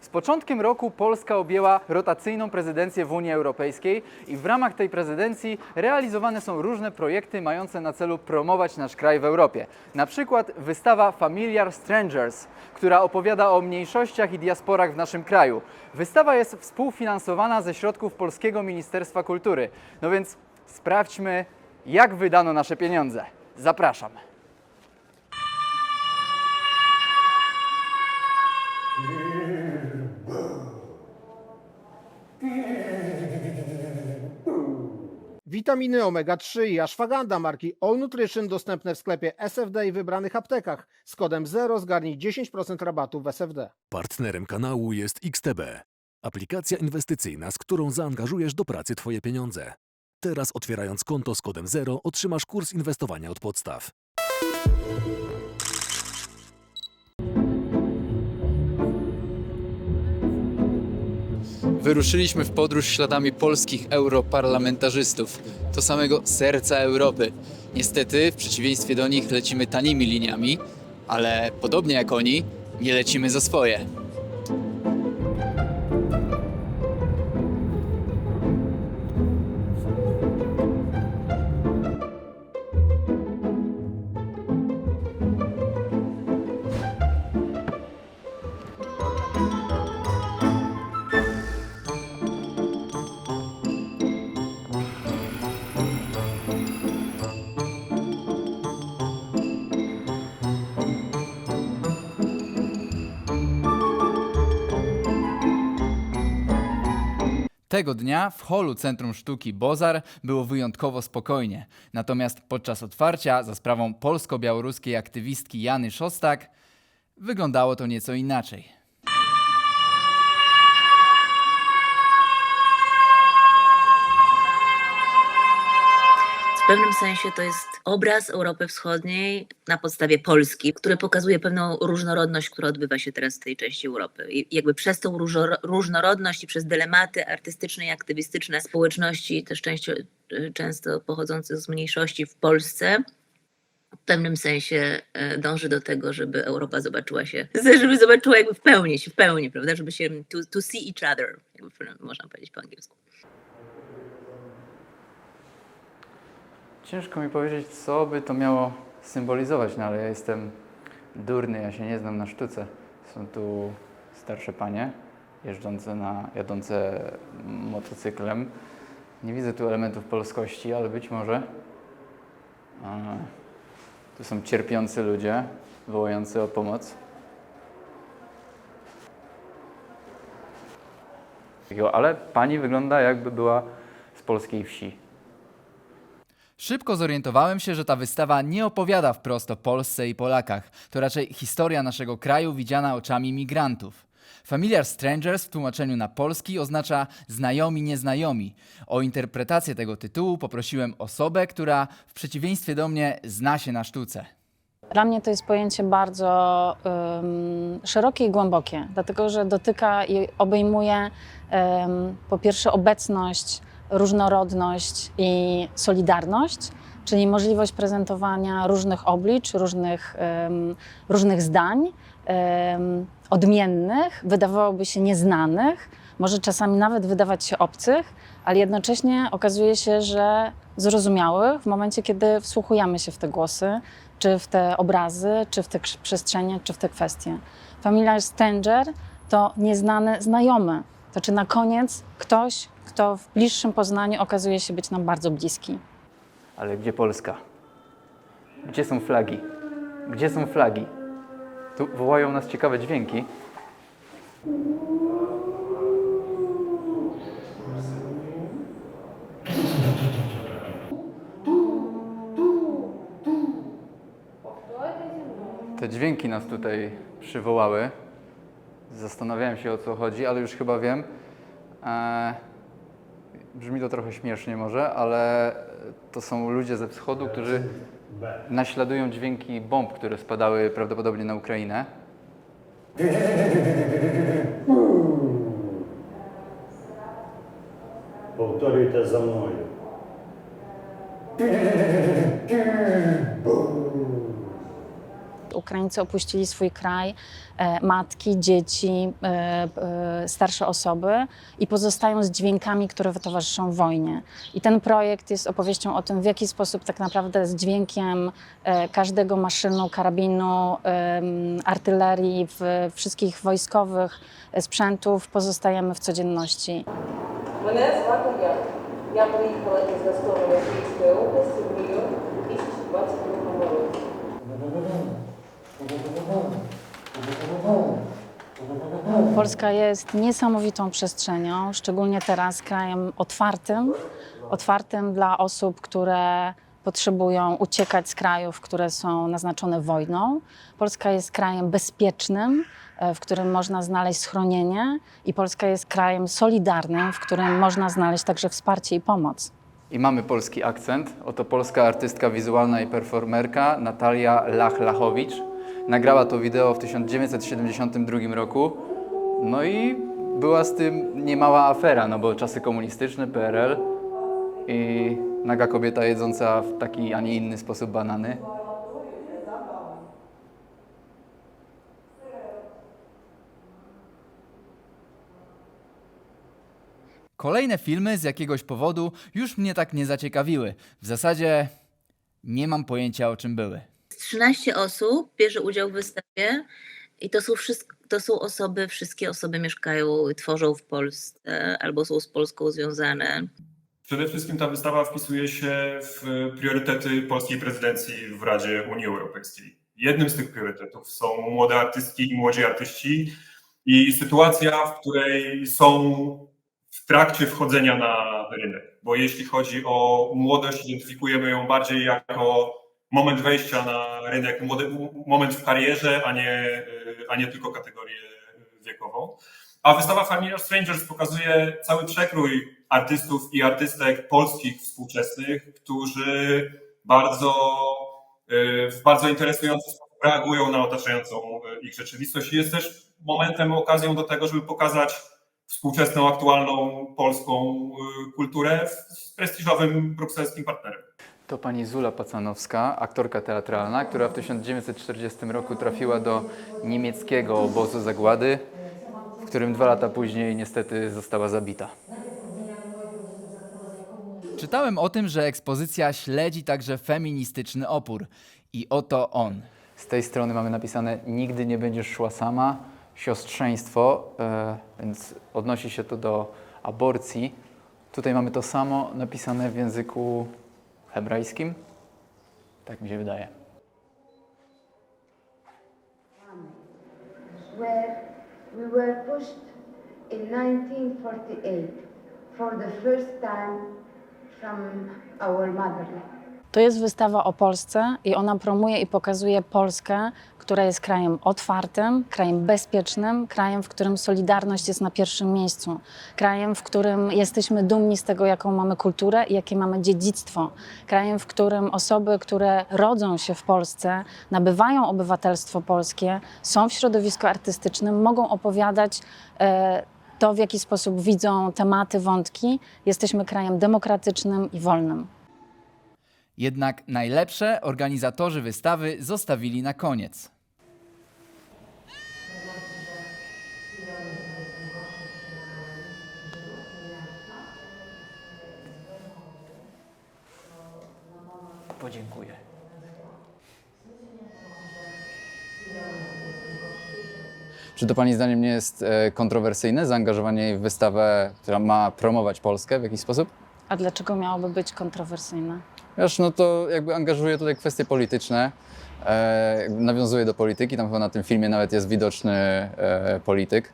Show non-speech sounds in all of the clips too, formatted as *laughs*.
Z początkiem roku Polska objęła rotacyjną prezydencję w Unii Europejskiej i w ramach tej prezydencji realizowane są różne projekty mające na celu promować nasz kraj w Europie. Na przykład wystawa Familiar Strangers, która opowiada o mniejszościach i diasporach w naszym kraju. Wystawa jest współfinansowana ze środków Polskiego Ministerstwa Kultury. No więc sprawdźmy, jak wydano nasze pieniądze. Zapraszam. Witaminy omega-3 i ashwagandha marki All Nutrition dostępne w sklepie SFD i wybranych aptekach. Z kodem 0 zgarnij 10% rabatu w SFD. Partnerem kanału jest XTB, aplikacja inwestycyjna, z którą zaangażujesz do pracy Twoje pieniądze. Teraz otwierając konto z kodem 0 otrzymasz kurs inwestowania od podstaw. Wyruszyliśmy w podróż śladami polskich europarlamentarzystów, do samego serca Europy. Niestety, w przeciwieństwie do nich, lecimy tanimi liniami, ale podobnie jak oni, nie lecimy za swoje. Tego dnia w holu Centrum Sztuki Bozar było wyjątkowo spokojnie. Natomiast podczas otwarcia za sprawą polsko-białoruskiej aktywistki Jany Szostak wyglądało to nieco inaczej. Pewnym sensie to jest obraz Europy Wschodniej na podstawie Polski, który pokazuje pewną różnorodność, która odbywa się teraz w tej części Europy. I jakby przez tą różnorodność i przez dylematy artystyczne i aktywistyczne społeczności, też często, pochodzące z mniejszości w Polsce, w pewnym sensie e, dąży do tego, żeby Europa zobaczyła się, *laughs* żeby zobaczyła jakby w pełni, w pełni, prawda, żeby się to, to see each other, jakby można powiedzieć po angielsku. Ciężko mi powiedzieć, co by to miało symbolizować, no ale ja jestem durny, ja się nie znam na sztuce. Są tu starsze panie jeżdżące na, jadące motocyklem. Nie widzę tu elementów polskości, ale być może tu są cierpiący ludzie wołający o pomoc. Ale pani wygląda jakby była z polskiej wsi. Szybko zorientowałem się, że ta wystawa nie opowiada wprost o Polsce i Polakach. To raczej historia naszego kraju widziana oczami migrantów. Familiar Strangers w tłumaczeniu na polski oznacza znajomi, nieznajomi. O interpretację tego tytułu poprosiłem osobę, która w przeciwieństwie do mnie zna się na sztuce. Dla mnie to jest pojęcie bardzo ym, szerokie i głębokie, dlatego że dotyka i obejmuje ym, po pierwsze obecność, różnorodność i solidarność, czyli możliwość prezentowania różnych oblicz, różnych, różnych zdań, odmiennych, wydawałoby się nieznanych, może czasami nawet wydawać się obcych, ale jednocześnie okazuje się, że zrozumiałych w momencie, kiedy wsłuchujemy się w te głosy, czy w te obrazy, czy w te przestrzenie, czy w te kwestie. Familiar stranger to nieznany znajomy. To czy na koniec ktoś, kto w bliższym poznaniu okazuje się być nam bardzo bliski. Ale gdzie Polska? Gdzie są flagi? Gdzie są flagi? Tu wołają nas ciekawe dźwięki. Te dźwięki nas tutaj przywołały. Zastanawiałem się o co chodzi, ale już chyba wiem. Eee, brzmi to trochę śmiesznie może, ale to są ludzie ze wschodu, którzy naśladują dźwięki bomb, które spadały prawdopodobnie na Ukrainę. Powtórzyj to za mną. Ukraińcy opuścili swój kraj, e, matki, dzieci, e, e, starsze osoby i pozostają z dźwiękami, które towarzyszą wojnie. I ten projekt jest opowieścią o tym, w jaki sposób tak naprawdę z dźwiękiem e, każdego maszynu, karabinu, em, artylerii, w, wszystkich wojskowych e, sprzętów pozostajemy w codzienności. Мене звати Яна. Я приїхала із Гастомеля Київської області в Нью-Йорк у 2022 році. Polska jest niesamowitą przestrzenią, szczególnie teraz krajem otwartym, otwartym dla osób, które potrzebują uciekać z krajów, które są naznaczone wojną. Polska jest krajem bezpiecznym, e, w którym można znaleźć schronienie, i Polska jest krajem solidarnym, w którym można znaleźć także wsparcie i pomoc. I mamy polski akcent. Oto polska artystka wizualna i performerka Natalia Lach-Lachowicz. Nagrała to wideo w 1972 roku. No i była z tym niemała afera, no bo czasy komunistyczne, PRL i naga kobieta jedząca w taki, a nie inny sposób banany. Kolejne filmy z jakiegoś powodu już mnie tak nie zaciekawiły. W zasadzie nie mam pojęcia o czym były. 13 osób bierze udział w wystawie i to są, wszystko, to są osoby, wszystkie osoby mieszkają i tworzą w Polsce albo są z Polską związane. Przede wszystkim ta wystawa wpisuje się w priorytety polskiej prezydencji w Radzie Unii Europejskiej. Jednym z tych priorytetów są młode artystki i młodzi artyści i sytuacja, w której są w trakcie wchodzenia na rynek. Bo jeśli chodzi o młodość, identyfikujemy ją bardziej jako moment wejścia na rynek, moment w karierze, a nie, a nie tylko kategorię wiekową. A wystawa Familiar Strangers pokazuje cały przekrój artystów i artystek polskich współczesnych, którzy bardzo, w bardzo interesujący sposób reagują na otaczającą ich rzeczywistość. Jest też momentem, okazją do tego, żeby pokazać współczesną, aktualną polską kulturę z prestiżowym brukselskim partnerem. To pani Zula Pacanowska, aktorka teatralna, która w 1940 roku trafiła do niemieckiego obozu zagłady, w którym dwa lata później niestety została zabita. Czytałem o tym, że ekspozycja śledzi także feministyczny opór. I oto on. Z tej strony mamy napisane Nigdy nie będziesz szła sama, siostrzeństwo, e, więc odnosi się to do aborcji. Tutaj mamy to samo napisane w języku hebrajskim. Tak mi się wydaje. where we were pushed in 1948 for the first time from our motherland. To jest wystawa o Polsce i ona promuje i pokazuje Polskę, która jest krajem otwartym, krajem bezpiecznym, krajem, w którym solidarność jest na pierwszym miejscu, krajem, w którym jesteśmy dumni z tego, jaką mamy kulturę i jakie mamy dziedzictwo, krajem, w którym osoby, które rodzą się w Polsce, nabywają obywatelstwo polskie, są w środowisku artystycznym, mogą opowiadać. E, to, w jaki sposób widzą tematy, wątki, jesteśmy krajem demokratycznym i wolnym. Jednak najlepsze organizatorzy wystawy zostawili na koniec. Podziękuję. Czy to Pani zdaniem nie jest e, kontrowersyjne zaangażowanie jej w wystawę, która ma promować Polskę w jakiś sposób? A dlaczego miałoby być kontrowersyjne? Wiesz, no to jakby angażuje tutaj kwestie polityczne, e, nawiązuje do polityki, tam chyba na tym filmie nawet jest widoczny e, polityk.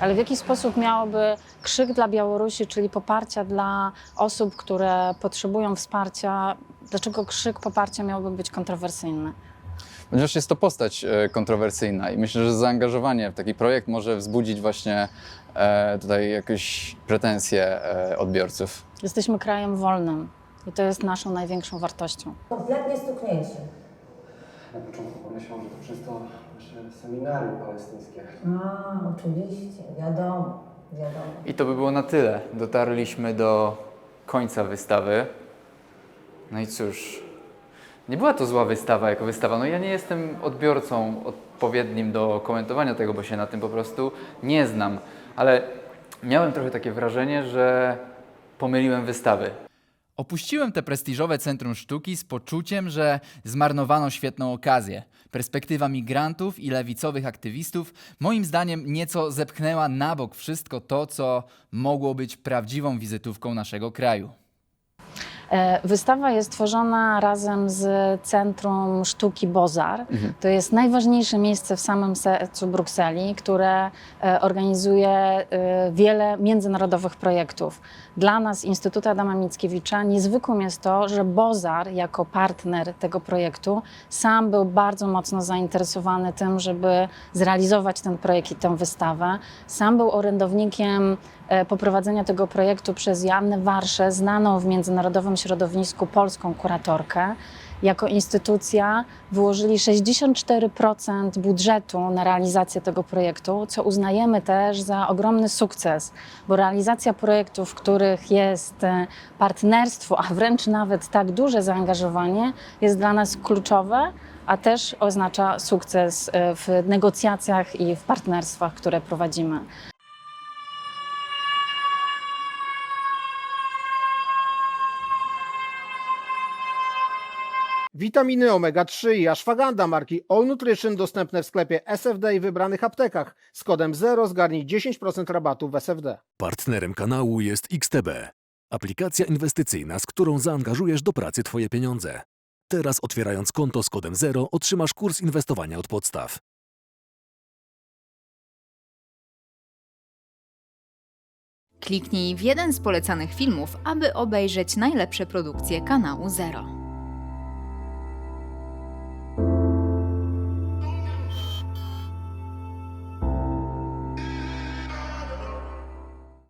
Ale w jaki sposób miałoby krzyk dla Białorusi, czyli poparcia dla osób, które potrzebują wsparcia, dlaczego krzyk poparcia miałby być kontrowersyjny? Ponieważ jest to postać e, kontrowersyjna i myślę, że zaangażowanie w taki projekt może wzbudzić właśnie e, tutaj jakieś pretensje e, odbiorców. Jesteśmy krajem wolnym i to jest naszą największą wartością. Kompletnie stuknięcie. Na początku pomyślałem, że to przez to nasze seminarium palestyńskie. A, oczywiście, wiadomo, wiadomo. I to by było na tyle. Dotarliśmy do końca wystawy. No i cóż, Nie była to zła wystawa jako wystawa. No ja nie jestem odbiorcą odpowiednim do komentowania tego, bo się na tym po prostu nie znam. Ale miałem trochę takie wrażenie, że pomyliłem wystawy. Opuściłem te prestiżowe centrum sztuki z poczuciem, że zmarnowano świetną okazję. Perspektywa migrantów i lewicowych aktywistów moim zdaniem nieco zepchnęła na bok wszystko to, co mogło być prawdziwą wizytówką naszego kraju. E, Wystawa jest tworzona razem z Centrum Sztuki Bozar. To jest najważniejsze miejsce w samym sercu Brukseli, które e, organizuje e, wiele międzynarodowych projektów. Dla nas, Instytutu Adama Mickiewicza, niezwykłym jest to, że Bozar jako partner tego projektu sam był bardzo mocno zainteresowany tym, żeby zrealizować ten projekt i tę wystawę. Sam był orędownikiem poprowadzenia tego projektu przez Joannę Warszę, znaną w międzynarodowym środowisku polską kuratorkę. Jako instytucja wyłożyli 64% budżetu na realizację tego projektu, co uznajemy też za ogromny sukces, bo realizacja projektów, w których jest e, partnerstwo, a wręcz nawet tak duże zaangażowanie, jest dla nas kluczowe, a też oznacza sukces e, w negocjacjach i w partnerstwach, które prowadzimy. Witaminy omega-3 i ashwagandha marki All Nutrition dostępne w sklepie SFD i wybranych aptekach. Z kodem 0 zgarnij 10% rabatu w SFD. Partnerem kanału jest XTB, aplikacja inwestycyjna, z którą zaangażujesz do pracy Twoje pieniądze. Teraz otwierając konto z kodem 0 otrzymasz kurs inwestowania od podstaw. Kliknij w jeden z polecanych filmów, aby obejrzeć najlepsze produkcje kanału Zero.